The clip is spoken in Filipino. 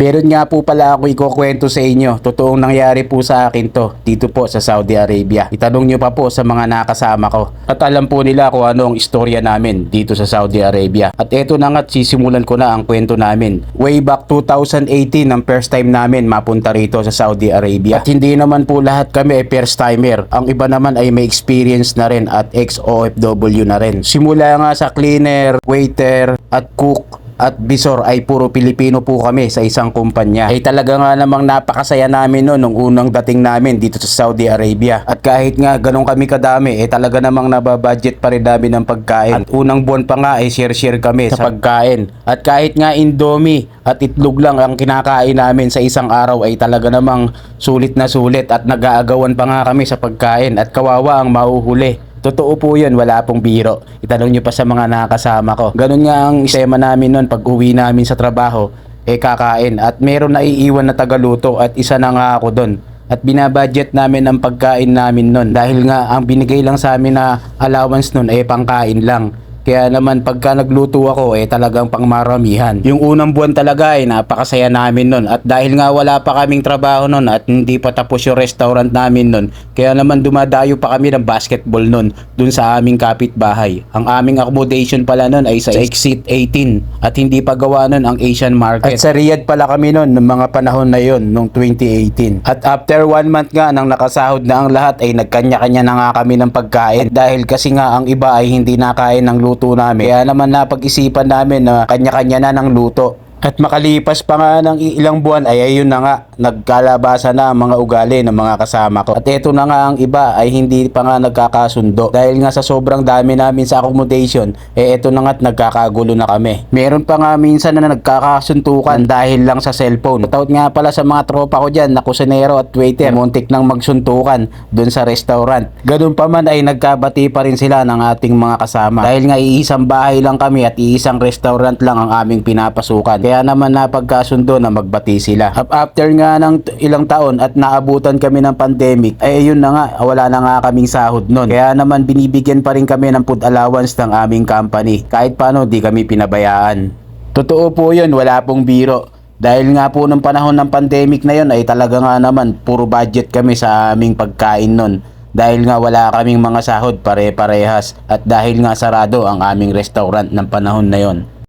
Meron nga po pala ako ikukwento sa inyo. Totoong nangyari po sa akin to dito po sa Saudi Arabia. Itanong nyo pa po sa mga nakasama ko. At alam po nila kung ano ang istorya namin dito sa Saudi Arabia. At eto na nga't sisimulan ko na ang kwento namin. Way back 2018 ang first time namin mapunta rito sa Saudi Arabia. At hindi naman po lahat kami ay first timer. Ang iba naman ay may experience na rin at ex-OFW na rin. Simula nga sa cleaner, waiter at cook at Bisor ay puro Pilipino po kami sa isang kumpanya. Ay talaga nga namang napakasaya namin no nung unang dating namin dito sa Saudi Arabia. At kahit nga ganun kami kadami, eh talaga namang nababudget pa rin namin ng pagkain. At unang buwan pa nga ay share-share kami sa pagkain. At kahit nga Indomie at itlog lang ang kinakain namin sa isang araw ay talaga namang sulit na sulit at nag-aagawan pa nga kami sa pagkain at kawawa ang mahuhuli. Totoo po yun, wala pong biro. Itanong nyo pa sa mga nakakasama ko. Ganun nga ang tema namin nun pag uwi namin sa trabaho, eh kakain. At meron na iiwan na tagaluto at isa na nga ako doon. At binabudget namin ang pagkain namin nun dahil nga ang binigay lang sa amin na allowance nun ay pangkain lang. Kaya naman pagka nagluto ako eh talagang pangmaramihan. Yung unang buwan talaga ay napakasaya namin nun. At dahil nga wala pa kaming trabaho nun at hindi pa tapos yung restaurant namin nun, kaya naman dumadayo pa kami ng basketball nun dun sa aming kapitbahay. Ang aming accommodation pala nun ay sa exit 18 at hindi pa gawa nun ang Asian market. At sa Riyadh pala kami nun ng mga panahon na yon nung 2018. At after one month nga nang nakasahod na ang lahat ay nagkanya-kanya na nga kami ng pagkain dahil kasi nga ang iba ay hindi nakain ng luto namin. Kaya naman napag-isipan namin na kanya-kanya na ng luto. At makalipas pa nga ng ilang buwan ay ayun na nga, nagkalabasa na ang mga ugali ng mga kasama ko. At eto na nga ang iba ay hindi pa nga nagkakasundo. Dahil nga sa sobrang dami namin sa accommodation, eh eto na nga't nagkakagulo na kami. Meron pa nga minsan na nagkakasuntukan dahil lang sa cellphone. Taot nga pala sa mga tropa ko dyan na kusinero at waiter, muntik nang magsuntukan dun sa restaurant. Ganun pa man ay nagkabati pa rin sila ng ating mga kasama. Dahil nga iisang bahay lang kami at iisang restaurant lang ang aming pinapasukan. Kaya naman napagkasundo na magbati sila. After nga ng ilang taon at naabutan kami ng pandemic, ay yun na nga, wala na nga kaming sahod nun. Kaya naman binibigyan pa rin kami ng food allowance ng aming company. Kahit paano di kami pinabayaan. Totoo po yun, wala pong biro. Dahil nga po nung panahon ng pandemic na yun ay talaga nga naman puro budget kami sa aming pagkain nun. Dahil nga wala kaming mga sahod pare-parehas at dahil nga sarado ang aming restaurant ng panahon na yon.